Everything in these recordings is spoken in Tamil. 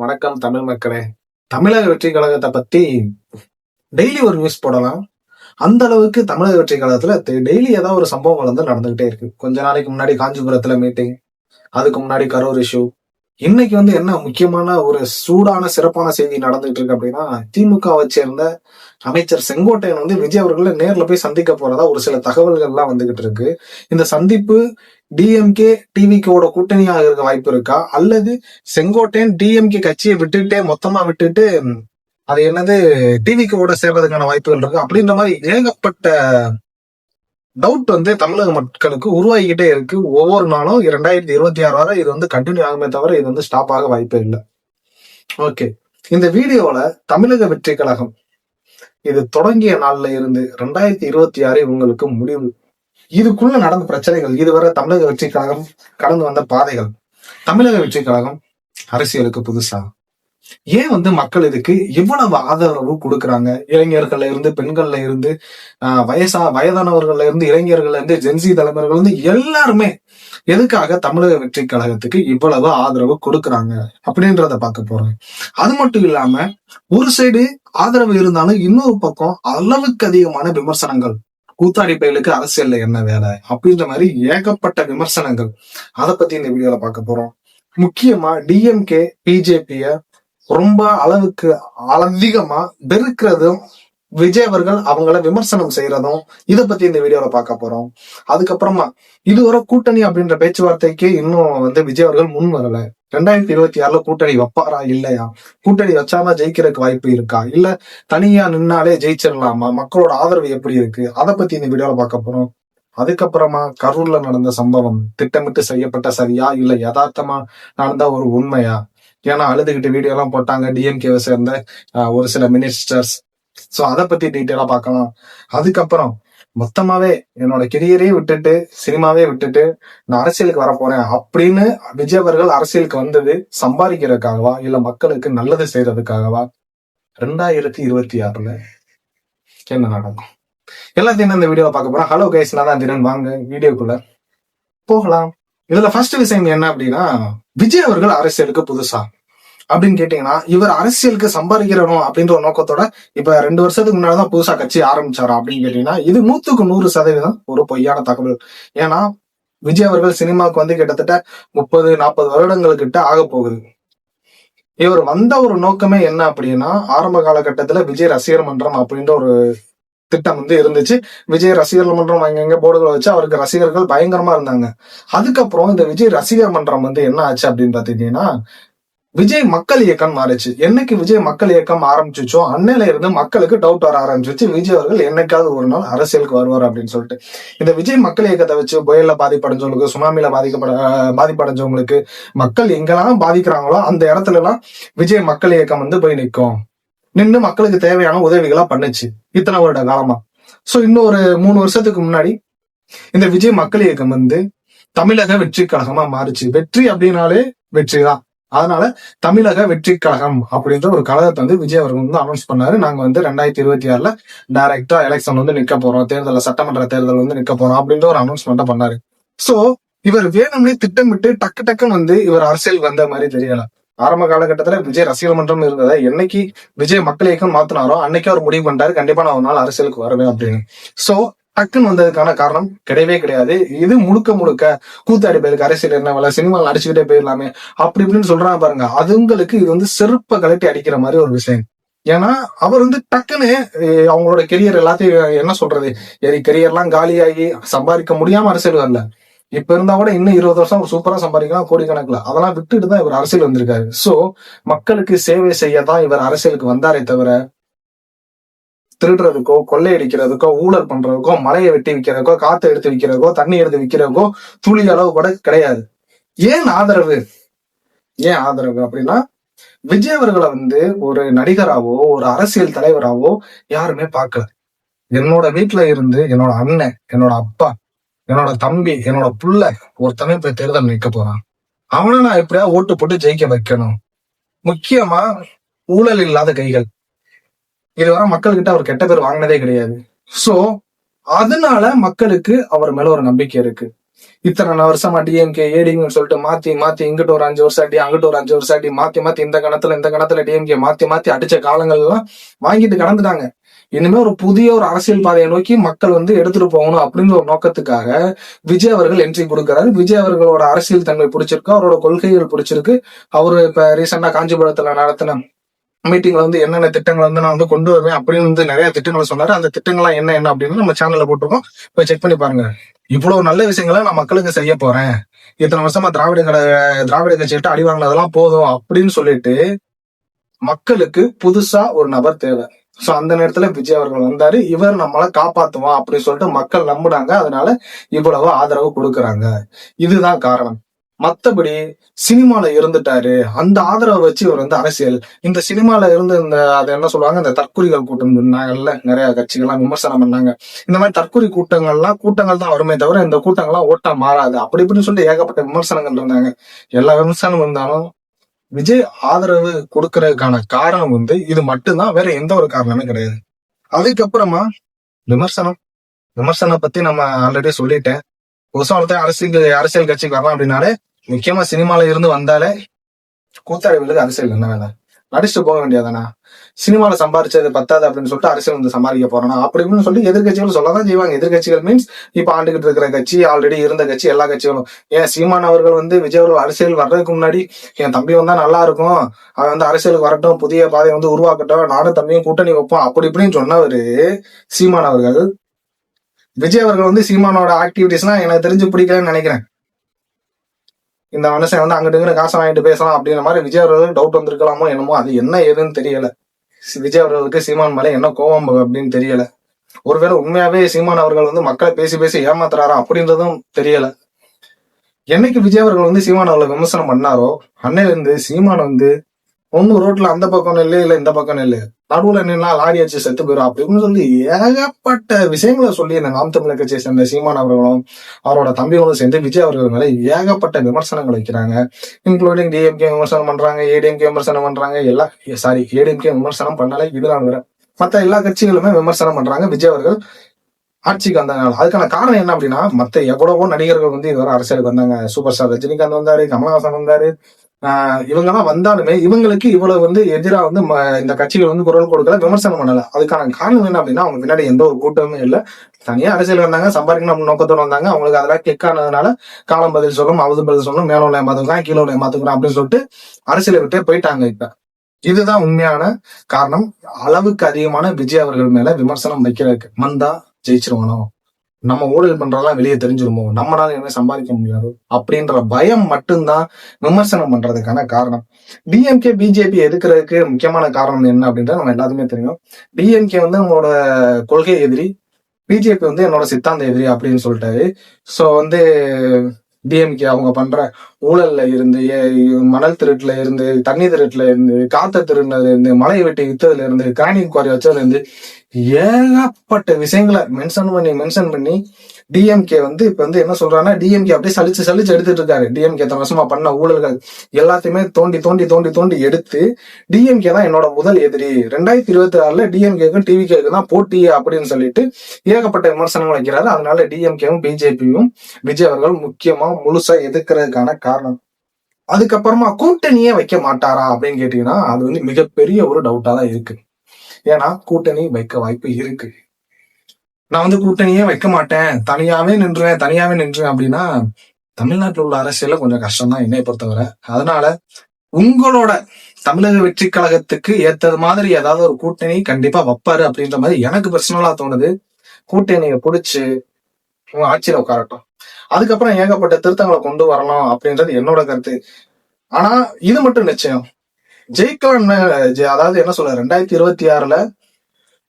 வணக்கம் தமிழ் மக்களே. தமிழக வெற்றி கழகத்தை பத்தி டெய்லி ஒரு நியூஸ் போடலாம். அந்த அளவுக்கு தமிழக வெற்றி கழகத்துல டெய்லி ஏதாவது ஒரு சம்பவங்கள் வந்து நடந்துகிட்டே இருக்கு. கொஞ்ச நாளைக்கு முன்னாடி காஞ்சிபுரத்துல மீட்டிங் அதுக்கு முன்னாடி கரூர் இஷ்யூ இன்னைக்கு வந்து என்ன முக்கியமான ஒரு சூடான சிறப்பான செய்தி நடந்துட்டு இருக்கு அப்படின்னா திமுகவை சேர்ந்த அமைச்சர் செங்கோட்டையன் வந்து விஜய் அவர்களை நேர்ல போய் சந்திக்க போறதா ஒரு சில தகவல்கள்லாம் வந்துகிட்டு இருக்கு. இந்த சந்திப்பு டிஎம்கே டிவிகேவோட கூட்டணியாக இருக்க வாய்ப்பு இருக்கா? அல்லது செங்கோட்டையன் டிஎம்கே கட்சியை விட்டுட்டே மொத்தமா விட்டுட்டு அது என்னது டிவிகேவோட சேர்றதுக்கான வாய்ப்புகள் இருக்கு? அப்படின்ற மாதிரி ஏகப்பட்ட டவுட் வந்து தமிழக மக்களுக்கு உருவாகிக்கிட்டே இருக்கு. ஒவ்வொரு நாளும் இரண்டாயிரத்தி இருபத்தி ஆறு வரை இது வந்து கண்டினியூ ஆகுமே தவிர இது வந்து ஸ்டாப் ஆக வாய்ப்பே இல்லை. ஓகே இந்த வீடியோல தமிழக வெற்றி கழகம் இது தொடங்கிய நாள்ல இருந்து ரெண்டாயிரத்தி இருபத்தி ஆறு உங்களுக்கு முடிவு. இதுக்குள்ள நடந்த பிரச்சனைகள் இதுவரை தமிழக வெற்றி கழகம் கடந்து வந்த பாதைகள். தமிழக வெற்றி கழகம் அரசியலுக்கு புதுசா? ஏன் வந்து மக்கள் இதுக்கு இவ்வளவு ஆதரவு கொடுக்கறாங்க? இளைஞர்கள்ல இருந்து பெண்கள்ல இருந்து ஆஹ் வயசா வயதானவர்கள்ல இருந்து இளைஞர்கள்ல இருந்து ஜென்சி தலைவர்கள் இருந்து எல்லாருமே எதுக்காக தமிழக வெற்றி கழகத்துக்கு இவ்வளவு ஆதரவு கொடுக்கறாங்க? அப்படின்றத பார்க்க போறோம். அது மட்டும் இல்லாம ஒரு சைடு ஆதரவு இருந்தாலும் இன்னொரு பக்கம் அளவுக்கு அதிகமான விமர்சனங்கள். கூத்தாடி பயலுக்கு அரசியல்ல என்ன வேலை? அப்படின்ற மாதிரி ஏகப்பட்ட விமர்சனங்கள். அதை பத்தி இந்த வீடியோல பார்க்க போறோம். முக்கியமா டிஎம்கே பிஜேபிய ரொம்ப அளவுக்கு அதிகமா வெறுக்கிறதும் விஜய் அவர்கள் அவங்கள விமர்சனம் செய்யறதும் இதை பத்தி இந்த வீடியோல பார்க்க போறோம். அதுக்கப்புறமா இதுவரை கூட்டணி அப்படின்ற பேச்சுவார்த்தைக்கு இன்னும் வந்து விஜய் அவர்கள் முன் வரல. ரெண்டாயிரத்தி இருபத்தி ஆறுல கூட்டணி வைப்பாரா இல்லையா? கூட்டணி வச்சாதான் ஜெயிக்கிறதுக்கு வாய்ப்பு இருக்கா? இல்ல தனியா நின்னாலே ஜெயிச்சிடலாமா? மக்களோட ஆதரவு எப்படி இருக்கு? அதை பத்தி இந்த வீடியோல பார்க்க போறோம். அதுக்கப்புறமா கரூர்ல நடந்த சம்பவம் திட்டமிட்டு செய்யப்பட்ட சரியா? இல்ல யதார்த்தமா நடந்த ஒரு உண்மையா? ஏன்னா அழுதுகிட்டு வீடியோலாம் போட்டாங்க டிஎம்கேவை சேர்ந்த ஒரு சில மினிஸ்டர்ஸ் ஸோ அதை பத்தி டீட்டெயிலா பார்க்கலாம். அதுக்கப்புறம் மொத்தமாவே என்னோட கெரியரே விட்டுட்டு சினிமாவே விட்டுட்டு நான் அரசியலுக்கு வர போறேன் அப்படின்னு விஜய் அவர்கள் அரசியலுக்கு வந்தது சம்பாதிக்கிறதுக்காகவா இல்ல மக்களுக்கு நல்லது செய்யறதுக்காகவா ரெண்டாயிரத்தி இருபத்தி ஆறுல என்ன நடக்கும்? எல்லாத்தையும் இந்த வீடியோவை பார்க்க போறோம் ஹலோ கைஸ் நான் தான் திறன். வாங்க வீடியோக்குள்ள போகலாம். இதுல ஃபர்ஸ்ட் விஷயம் என்ன அப்படின்னா விஜய் அவர்கள் அரசியலுக்கு புதுசா அப்படின்னு கேட்டீங்கன்னா இவர் அரசியலுக்கு சம்பாதிக்கிறணும் அப்படின்ற ஒரு நோக்கத்தோட இப்ப ரெண்டு வருஷத்துக்கு முன்னாடிதான் புதுசா கட்சி ஆரம்பிச்சாரா அப்படின்னு கேட்டீங்கன்னா இது நூத்துக்கு நூறு சதவீதம் ஒரு பொய்யான தகவல். ஏன்னா விஜய் அவர்கள் சினிமாவுக்கு வந்து கிட்டத்தட்ட முப்பது நாற்பது வருடங்கள் கிட்ட ஆக போகுது. இவர் வந்த ஒரு நோக்கமே என்ன அப்படின்னா ஆரம்ப காலகட்டத்துல விஜய் ரசிகர் மன்றம் அப்படின்ற ஒரு திட்டம் வந்து இருந்துச்சு. விஜய் ரசிகர் மன்றம் அங்கங்க போர்டுகளை வச்சு அவருக்கு ரசிகர்கள் பயங்கரமா இருந்தாங்க. அதுக்கப்புறம் இந்த விஜய் ரசிகர் மன்றம் வந்து என்ன ஆச்சு அப்படின்னு பாத்தீங்கன்னா விஜய் மக்கள் இயக்கம் மாறுச்சு. என்னைக்கு விஜய் மக்கள் இயக்கம் ஆரம்பிச்சுச்சோ அன்னையில இருந்து மக்களுக்கு டவுட் வர ஆரம்பிச்சிச்சு. விஜய் அவர்கள் என்னைக்காவது ஒரு நாள் அரசியலுக்கு வருவார் அப்படின்னு சொல்லிட்டு. இந்த விஜய் மக்கள் இயக்கத்தை வச்சு புயல்ல பாதிப்படைஞ்சவங்களுக்கு சுனாமில பாதிக்கப்பட பாதிப்படைஞ்சவங்களுக்கு மக்கள் எங்கெல்லாம் பாதிக்கிறாங்களோ அந்த இடத்துல எல்லாம் விஜய் மக்கள் இயக்கம் வந்து போய் நிற்கும். நின்று மக்களுக்கு தேவையான உதவிகளா பண்ணுச்சு. இத்தனை வருட காலமா. சோ இன்னொரு மூணு வருஷத்துக்கு முன்னாடி இந்த விஜய் மக்கள் இயக்கம் வந்து தமிழக வெற்றி கழகமா மாறுச்சு. வெற்றி அப்படின்னாலே வெற்றி தான் அதனால தமிழக வெற்றி கழகம் அப்படின்ற ஒரு கழகத்தை வந்து விஜய் அவர்கள் வந்து அனௌன்ஸ் பண்ணாரு. நாங்க வந்து ரெண்டாயிரத்தி இருபத்தி ஆறுல டைரக்டா எலெக்ஷன் வந்து நிக்க போறோம். தேர்தல் சட்டமன்ற தேர்தல் வந்து நிக்க போறோம் அப்படின்ற ஒரு அனௌன்ஸ்மெண்ட்டை பண்ணாரு. சோ இவர் வேணும்னே திட்டமிட்டு டக்கு டக்குன்னு வந்து இவர் அரசியல் வந்த மாதிரி தெரியல. ஆரம்ப காலகட்டத்துல விஜய் ரசிகர் மன்றம் இருந்ததை என்னைக்கு விஜய் மக்கள் இயக்கம் மாத்தினாரோ அன்னைக்கு அவர் முடிவு பண்ணிட்டாரு. கண்டிப்பா நான் ஒரு நாள் அரசியலுக்கு வருவேன் அப்படின்னு. சோ டக்குன்னு வந்ததுக்கான காரணம் கிடையவே கிடையாது. இது முழுக்க முழுக்க கூத்தாடி போயிருக்கு அரசியல் என்ன வேலை? சினிமாவில் அடிச்சுக்கிட்டே போயிடலாமே. அப்படி இப்படின்னு சொல்றாங்க பாருங்க. அதுங்களுக்கு இது வந்து செருப்ப கலட்டி அடிக்கிற மாதிரி ஒரு விஷயம். ஏன்னா அவர் வந்து டக்குன்னு அவங்களோட கெரியர் எல்லாத்தையும் என்ன சொல்றது? எரி கெரியர்லாம் காலியாகி சம்பாதிக்க முடியாம அரசியல் வரல. இப்ப இருந்தா கூட இன்னும் இருபது வருஷம் ஒரு சூப்பரா சம்பாதிக்கலாம் கோடிக்கணக்கில். அதெல்லாம் விட்டுட்டு தான் இவர் அரசியல் வந்திருக்காரு. சோ மக்களுக்கு சேவை செய்ய தான் இவர் அரசியலுக்கு வந்தாரே தவிர திருடுறதுக்கோ கொள்ளையடிக்கிறதுக்கோ ஊழல் பண்றதுக்கோ மலையை வெட்டி விற்கிறதுக்கோ காத்து எடுத்து விற்கிறதுக்கோ தண்ணி எடுத்து விற்கிறதுக்கோ துளி அளவு கூட கிடையாது. ஏன் ஆதரவு? ஏன் ஆதரவு அப்படின்னா விஜய் அவர்களை வந்து ஒரு நடிகராவோ ஒரு அரசியல் தலைவராவோ யாருமே பார்க்கல. என்னோட வீட்டுல இருந்து என்னோட அண்ணன் என்னோட அப்பா என்னோட தம்பி என்னோட புள்ள ஒருத்தனே போய் தேர்தல் நிற்க போறான். அவனை நான் எப்படியா ஓட்டு போட்டு ஜெயிக்க வைக்கணும்? முக்கியமா ஊழல் இல்லாத கைகள். இதுவரை மக்கள்கிட்ட அவர் கெட்ட பேர் வாங்கினதே கிடையாது. சோ அதனால மக்களுக்கு அவர் மேல ஒரு நம்பிக்கை இருக்கு. இத்தனை வருஷமா டிஎம்கே ஏடிஎம்னு சொல்லிட்டு மாத்தி மாத்தி இங்கிட்ட ஒரு அஞ்சு வருஷம் அடி அங்கிட்ட ஒரு அஞ்சு வருஷம் அடி மாத்தி மாத்தி இந்த கணத்துல இந்த கணத்துல டிஎம்கே மாத்தி மாத்தி அடிச்ச காலங்கள் எல்லாம் வாங்கிட்டு கடந்துட்டாங்க. இனிமே ஒரு புதிய ஒரு அரசியல் பாதையை நோக்கி மக்கள் வந்து எடுத்துட்டு போகணும் அப்படின்ற ஒரு நோக்கத்துக்காக விஜய் அவர்கள் என்ட்ரி கொடுக்கிறாரு. விஜய் அவர்களோட அரசியல் தன்மை பிடிச்சிருக்கு அவரோட கொள்கைகள் பிடிச்சிருக்கு. அவரு இப்ப ரீசெண்டா காஞ்சிபுரத்துல நடத்தின மீட்டிங்ல வந்து என்னென்ன திட்டங்களை வந்து நான் வந்து கொண்டு வருவேன் அப்படின்னு வந்து நிறைய திட்டங்களை சொன்னாரு. அந்த திட்டங்கள்லாம் என்ன என்ன அப்படின்னு நம்ம சேனல்ல போட்டிருக்கோம். போய் செக் பண்ணி பாருங்க. இவ்வளவு நல்ல விஷயங்களை நான் மக்களுக்கு செய்ய போறேன். இத்தனை வருஷமா திராவிட கட திராவிட கட்சிகிட்ட அடி வாங்கினதெல்லாம் போதும் அப்படின்னு சொல்லிட்டு மக்களுக்கு புதுசா ஒரு நபர் தேவை. சோ அந்த நேரத்துல விஜய் அவர்கள் வந்தாரு. இவர் நம்மளை காப்பாத்துவான் அப்படின்னு சொல்லிட்டு மக்கள் நம்புனாங்க. அதனால இவ்வளவு ஆதரவு கொடுக்குறாங்க. இதுதான் காரணம். மத்தபடி சினிமால இருந்துட்டாரு. அந்த ஆதரவை வச்சு இவர் வந்து அரசியல். இந்த சினிமால இருந்து இந்த அதை என்ன சொல்லுவாங்க? இந்த தற்கொலைகள் கூட்டம் சொன்னாங்கல்ல நிறைய கட்சிகள்லாம் விமர்சனம் பண்ணாங்க. இந்த மாதிரி தற்கொலை கூட்டங்கள்லாம் கூட்டங்கள் தான் வருமே தவிர இந்த கூட்டங்கள்லாம் ஓட்டா மாறாது. அப்படி இப்படின்னு சொல்லிட்டு ஏகப்பட்ட விமர்சனங்கள் இருந்தாங்க. எல்லா விமர்சனம் இருந்தாலும் விஜய் ஆதரவு கொடுக்கறதுக்கான காரணம் வந்து இது மட்டும்தான். வேற எந்த ஒரு காரணமே கிடையாது. அதுக்கப்புறமா விமர்சனம். விமர்சனம் பத்தி நம்ம ஆல்ரெடி சொல்லிட்டேன். புதுசா சாலத்தை அரசியல் அரசியல் கட்சிக்கு வரலாம் அப்படின்னாலே முக்கியமா சினிமால இருந்து வந்தாலே கூத்தாடிகளுக்கு அரசியல் என்ன வேலை? நடிச்சுட்டு போக வேண்டியதானா சினிமால சம்பாரிச்சது பத்தாது அப்படின்னு சொல்லிட்டு அரசியல் வந்து சம்பாதிக்க போறானா அப்படி இப்படின்னு சொல்லிட்டு எதிர்கட்சிகள் சொல்லதான் செய்வாங்க. எதிர்கட்சிகள் மீன்ஸ் இப்ப ஆண்டுகிட்டு இருக்கிற கட்சி ஆல்ரெடி இருந்த கட்சி எல்லா கட்சிகளும். ஏன் சீமான் அவர்கள் வந்து விஜய் அவர்கள் அரசியல் வர்றதுக்கு முன்னாடி என் தம்பி வந்தா நல்லா இருக்கும். அவன் வந்து அரசியலுக்கு வரட்டும் புதிய பாதையை வந்து உருவாக்கட்டும் நானும் தம்பியும் கூட்டணி வைப்போம் அப்படி இப்படின்னு சொன்னவரு சீமான் அவர்கள். விஜய் அவர்கள் வந்து சீமானோட ஆக்டிவிட்டிஸ்லாம் எனக்கு தெரிஞ்சு பிடிக்கலன்னு நினைக்கிறேன். இந்த மனுஷன் வந்து அங்கிட்டு இங்கிட்டு காசை வாங்கிட்டு பேசலாம் அப்படிங்கிற மாதிரி விஜய் அவர்களுக்கு டவுட் வந்திருக்கலாமோ என்னமோ அது என்ன ஏதுன்னு தெரியல. விஜய் அவர்களுக்கு சீமான் மேல என்ன கோவம் அப்படின்னு தெரியல. ஒருவேளை உண்மையாவே சீமான் அவர்கள் வந்து மக்களை பேசி பேசி ஏமாத்துறாரா அப்படின்றதும் தெரியல. என்னைக்கு விஜய் அவர்கள் வந்து சீமான் அவர்களை விமர்சனம் பண்ணாரோ அன்னையில இருந்து சீமான் வந்து ஒன்னும் ரோட்ல அந்த பக்கம் நெல்லு இல்ல இந்த பக்கம் நெல்லு. நடுவுல நின்னா லாரி அடிச்சு செத்து போயிடும் அப்படின்னு சொல்லி ஏகப்பட்ட விஷயங்களை சொல்லி இந்த நாம் தமிழர் கட்சியை சேர்ந்த சீமான் அவர்களும் அவரோட தம்பிகளும் சேர்ந்து விஜய் அவர்கள் மேல ஏகப்பட்ட விமர்சனங்கள் வைக்கிறாங்க. இன்க்ளூடிங் டிஎம்கே விமர்சனம் பண்றாங்க ஏடிஎம்கே விமர்சனம் பண்றாங்க எல்லா சாரி ஏடிஎம்கே விமர்சனம் பண்ணாலே இதுதான் வேற. எல்லா கட்சிகளுமே விமர்சனம் பண்றாங்க விஜய் அவர்கள். ஆட்சிக்கு வந்தாங்க அதுக்கான காரணம் என்ன அப்படின்னா மத்த எவ்வளவோ நடிகர்கள் வந்து இதுவரை அரசியலுக்கு வந்தாங்க. சூப்பர் ஸ்டார் ரஜினிகாந்த் வந்தாரு கமலஹாசன் வந்தாரு இவங்க இவங்கெல்லாம் வந்தாலுமே இவங்களுக்கு இவ்வளவு வந்து எதிராக வந்து ம- இந்த கட்சிகள் வந்து குரல் கொடுக்கல விமர்சனம் பண்ணல. அதுக்கான காரணம் என்ன அப்படின்னா அவங்க பின்னாடி எந்த ஒரு கூட்டமும் இல்லை. தனியா அரசியல் வந்தாங்க சம்பாதிக்கணும் நோக்கத்தோடு நோக்கத்தோட வந்தாங்க. அவங்களுக்கு அதெல்லாம் கிளிக் ஆனதுனால காலம் பதில் சொல்லணும் அவது பதில் சொல்லணும் மேல உள்ள ஏமாத்துக்கிறான் கீழே உள்ள ஏமாத்துக்கிறான் அப்படின்னு சொல்லிட்டு அரசியலை விட்டே போயிட்டாங்க இப்ப. இதுதான் உண்மையான காரணம். அளவுக்கு அதிகமான விஜய் அவர்கள் மேல விமர்சனம் வைக்கிறதுக்கு. மந்தா ஜெயிச்சிருவானோ? நம்ம ஊழல் பண்றதெல்லாம் வெளியே தெரிஞ்சிருமோ? நம்மளால எதுவுமே சம்பாதிக்க முடியாது. அப்படின்ற பயம் மட்டும்தான் விமர்சனம் பண்றதுக்கான காரணம். டிஎம்கே பிஜேபி எதுக்குறதுக்கு முக்கியமான காரணம் என்ன அப்படின்றது நம்ம எல்லாத்துக்குமே தெரியும். டிஎம்கே வந்து நம்மளோட கொள்கை எதிரி பிஜேபி வந்து என்னோட சித்தாந்த எதிரி அப்படின்னு சொல்லிட்டாரு. ஸோ வந்து டிஎம்கே அவங்க பண்ற ஊழல்ல இருந்து ஏ- மணல் திருட்டுல இருந்து தண்ணி திருட்டுல இருந்து காத்த திருடுனதுல இருந்து மலையை வெட்டி வித்ததுல இருந்து கிரானிக் குவாரி வச்சதுல இருந்து ஏகப்பட்ட விஷயங்களை மென்ஷன் பண்ணி மென்ஷன் பண்ணி டிஎம்கே வந்து இப்ப வந்து என்ன சொல்றாங்கன்னா டிஎம்கே அப்படியே சலிச்சு சலிச்சு எடுத்துட்டு இருக்காரு. டிஎம்கே தன் வருஷமா பண்ண ஊழல்கள் எல்லாத்தையுமே தோண்டி தோண்டி தோண்டி தோண்டி எடுத்து டிஎம்கே தான் என்னோட முதல் எதிரி. ரெண்டாயிரத்தி இருபத்தி ஆறுல டிஎம்கேக்கும் டிவிகேக்கு தான் போட்டி அப்படின்னு சொல்லிட்டு ஏகப்பட்ட விமர்சனங்கள் வைக்கிறாரு. அதனால டிஎம்கேவும் பிஜேபியும் விஜய் அவர்கள் முக்கியமா முழுசா எதிர்க்கிறதுக்கான காரணம். அதுக்கப்புறமா கூட்டணியே வைக்க மாட்டாரா அப்படின்னு கேட்டீங்கன்னா அது வந்து மிகப்பெரிய ஒரு டவுட்டா தான் இருக்கு. ஏன்னா கூட்டணி வைக்க வாய்ப்பு இருக்கு. நான் வந்து கூட்டணியே வைக்க மாட்டேன். தனியாவே நின்றுவேன் தனியாவே நின்றுவேன் அப்படின்னா தமிழ்நாட்டில் உள்ள அரசியல கொஞ்சம் கஷ்டம் தான் என்னை பொறுத்தவரை. அதனால உங்களோட தமிழக வெற்றி கழகத்துக்கு ஏத்தது மாதிரி ஏதாவது ஒரு கூட்டணி கண்டிப்பா வைப்பாரு அப்படின்ற மாதிரி எனக்கு பர்சனலா தோணுது. கூட்டணியை பிடிச்சு உங்க ஆட்சியில உட்காரட்டும். அதுக்கப்புறம் ஏகப்பட்ட திருத்தங்களை கொண்டு வரலாம் அப்படின்றது என்னோட கருத்து. ஆனா இது மட்டும் நிச்சயம். ஜெயிக்கலாம் அதாவது என்ன சொல்ற ரெண்டாயிரத்தி இருபத்தி ஆறுல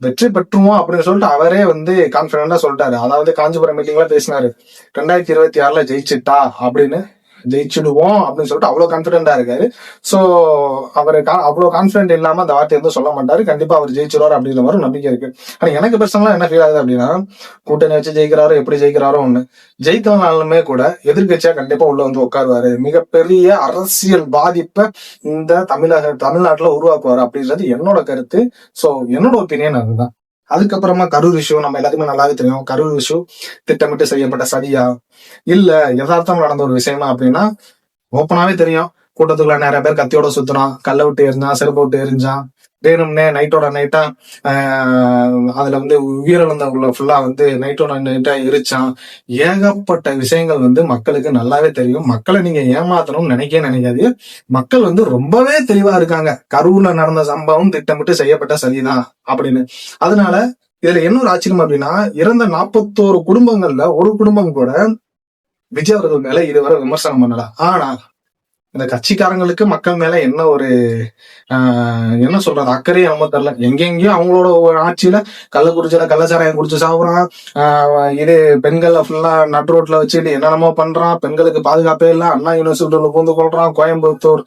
வெற்றி பெற்றுவோம் அப்படின்னு சொல்லிட்டு அவரே வந்து கான்பிடண்டா சொல்லிட்டாரு. அதாவது காஞ்சிபுரம் மீட்டிங்ல பேசினாரு. ரெண்டாயிரத்தி இருபத்தி ஆறுல ஜெயிச்சுட்டா அப்படின்னு ஜெயிச்சிடுவோம் அப்படின்னு சொல்லிட்டு அவ்வளவு கான்பிடண்டா இருக்காரு. சோ அவரு அவ்வளவு கான்பிடன்ட் இல்லாம அந்த வார்த்தையை வந்து சொல்ல மாட்டாரு. கண்டிப்பா அவர் ஜெயிச்சிருவாரு அப்படின்ற மாதிரி நம்பிக்கை இருக்கு. ஆனா எனக்கு பர்சனலா என்ன ஃபீல் ஆகுது அப்படின்னா கூட்டணி வச்சு ஜெயிக்கிறாரோ எப்படி ஜெயிக்கிறாரோ ஒண்ணு. ஜெயிக்கலனாலுமே கூட எதிர்க்கட்சியா கண்டிப்பா உள்ள வந்து உட்காருவாரு. மிகப்பெரிய அரசியல் பாதிப்பை இந்த தமிழக தமிழ்நாட்டுல உருவாக்குவாரு அப்படின்றது என்னோட கருத்து. சோ என்னோட ஒப்பீனியன் அதுதான். அதுக்கப்புறமா கரூர் விஷயம் நம்ம எல்லாத்துக்குமே நல்லாவே தெரியும். கரூர் விஷயம் திட்டமிட்டு செய்யப்பட்ட சதியா? இல்ல யதார்த்தம் நடந்த ஒரு விஷயமா அப்படின்னா ஓப்பனாவே தெரியும். கூட்டத்துக்குள்ள நிறைய பேர் கத்தியோட சுத்துறான். கல்ல விட்டு எரிஞ்சான் செருப்பு விட்டு எரிஞ்சான் தினம்னே நைட்டோட நைட்டா அதுல வந்து உயிரிழந்தவங்களை ஃபுல்லா வந்து நைட்டோட நைட்டா எரிச்சான். ஏகப்பட்ட விஷயங்கள் வந்து மக்களுக்கு நல்லாவே தெரியும். மக்களை நீங்க ஏமாத்தணும்னு நினைக்கவே நினைக்காது மக்கள் வந்து ரொம்பவே தெளிவா இருக்காங்க. கரூர்ல நடந்த சம்பவம் திட்டமிட்டு செய்யப்பட்ட சதிதான் அப்படின்னு. அதனால இதுல என்ன ஒரு ஆச்சரியம் அப்படின்னா இறந்த நாற்பத்தோரு குடும்பங்கள்ல ஒரு குடும்பம் கூட விஜய் அவர்கள் மேல இதுவரை விமர்சனம் பண்ணல. ஆனா இந்த கட்சிக்காரங்களுக்கு மக்கள் மேல என்ன ஒரு என்ன சொல்றது அக்கறையே நம்ம தெரியல. எங்கெங்கயோ அவங்களோட ஒரு ஆட்சியில கள்ளக்குறிச்சியில கள்ளச்சாராயம் குடிச்சு சாப்பிடுறான் இது பெண்களை ஃபுல்லா நட் ரோட்ல வச்சுட்டு என்னென்னமோ பண்றான். பெண்களுக்கு பாதுகாப்பே இல்லை. அண்ணா யூனிவர்சிட்டியில பூந்து கொள்றான். கோயம்புத்தூர்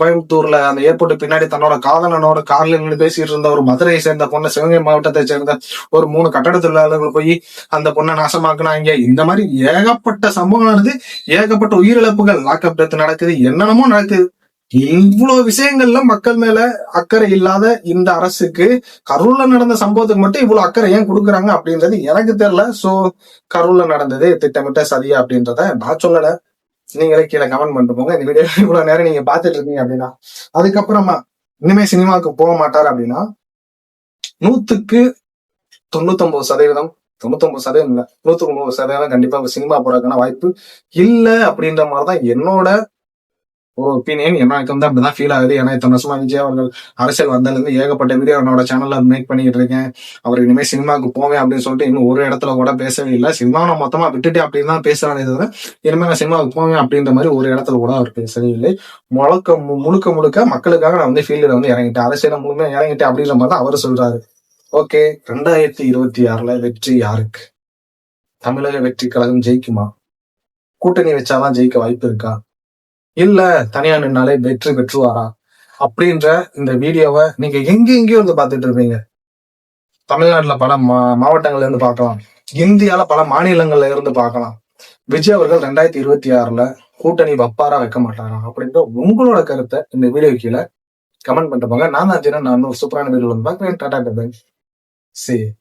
கோயம்புத்தூர்ல அந்த ஏர்போர்ட் பின்னாடி தன்னோட காதலனோட கார்ல நின்று பேசிட்டு இருந்த ஒரு மதுரையை சேர்ந்த பொண்ணை சிவகங்கை மாவட்டத்தை சேர்ந்த ஒரு மூணு கட்டட தொழிலாளர்கள் போய் அந்த பொண்ணை நாசமாக்குனாங்க. இந்த மாதிரி ஏகப்பட்ட சம்பவம் நடந்து ஏகப்பட்ட உயிரிழப்புகள் லாக்அப் டெத் நடக்குது. என்னென்னமோ நடக்குது. இவ்வளவு விஷயங்கள்ல மக்கள் மேல அக்கறை இல்லாத இந்த அரசுக்கு கரூர்ல நடந்த சம்பவத்துக்கு மட்டும் இவ்வளவு அக்கறை ஏன் கொடுக்குறாங்க அப்படின்றது எனக்கு தெரியல. சோ கரூர்ல நடந்தது திட்டமிட்ட சதியா அப்படின்றத நான் சொல்லல. நீங்களே கீழே கமெண்ட் பண்ணிட்டு போங்க. இந்த வீடியோ இவ்வளவு நேரம் நீங்க பாத்துட்டு இருக்கீங்க அப்படின்னா அதுக்கப்புறமா இனிமே சினிமாவுக்கு போக மாட்டார் அப்படின்னா நூத்துக்கு தொண்ணூத்தொன்பது சதவீதம் தொண்ணூத்தொன்பது சதவீதம் இல்ல நூத்துக்கு ஒன்பது சதவீதம் கண்டிப்பா சினிமா போறதுக்கான வாய்ப்பு இல்ல அப்படின்ற மாதிரிதான் என்னோட ஒரு ஒப்பீனியன் எனக்கு வந்து அப்படிதான் ஃபீல் ஆகுது? ஏன்னா இத்தனை வருஷமா விஜய் அவர்கள் அரசியல் வந்ததுலேருந்து ஏகப்பட்ட வீடியோ என்னோட சேனல்ல மேக் பண்ணிட்டு இருக்கேன். அவர் இனிமேல் சினிமாவுக்கு போவேன் அப்படின்னு சொல்லிட்டு இன்னும் ஒரு இடத்துல கூட பேசவே இல்லை. சினிமாவை நான் மொத்தமா விட்டுட்டு அப்படின்னு தான் பேசுறானே தவிர இனிமேல் நான் சினிமாவுக்கு போவேன் அப்படின்ற மாதிரி ஒரு இடத்துல கூட அவர் பேசவே இல்லை. முழக்க மு- முழுக்க முழுக்க மக்களுக்காக நான் வந்து ஃபீல்டில் வந்து இறங்கிட்டேன். அரசியல முழுமையாக இறங்கிட்டேன் அப்படின்ற மாதிரி தான் அவர் சொல்றாரு. ஓகே ரெண்டாயிரத்தி இருபத்தி ஆறுல வெற்றி யாருக்கு? தமிழக வெற்றி கழகம் ஜெயிக்குமா? கூட்டணி வச்சாதான் ஜெயிக்க வாய்ப்பு இருக்கா? இல்ல தனியா நின்னாலே வெற்றி பெற்றுவாரா? அப்படின்ற இந்த வீடியோவை நீங்க எங்க எங்கேயோ இருந்து பார்த்துட்டு இருப்பீங்க. தமிழ்நாட்டுல பல மா மாவட்டங்கள்ல இருந்து பார்க்கலாம். இந்தியால பல மாநிலங்கள்ல இருந்து பார்க்கலாம். விஜய் அவர்கள் ரெண்டாயிரத்தி இருபத்தி ஆறுல கூட்டணி வப்பாரா வைக்க மாட்டாரா? அப்படின்ற உங்களோட கருத்தை இந்த வீடியோ கீழே கமெண்ட் பண்ணிட்டு போங்க. நான் தான் நான் ஒரு சூப்பரான வீடியோ வந்து பார்க்குறேன். Tata bye. See.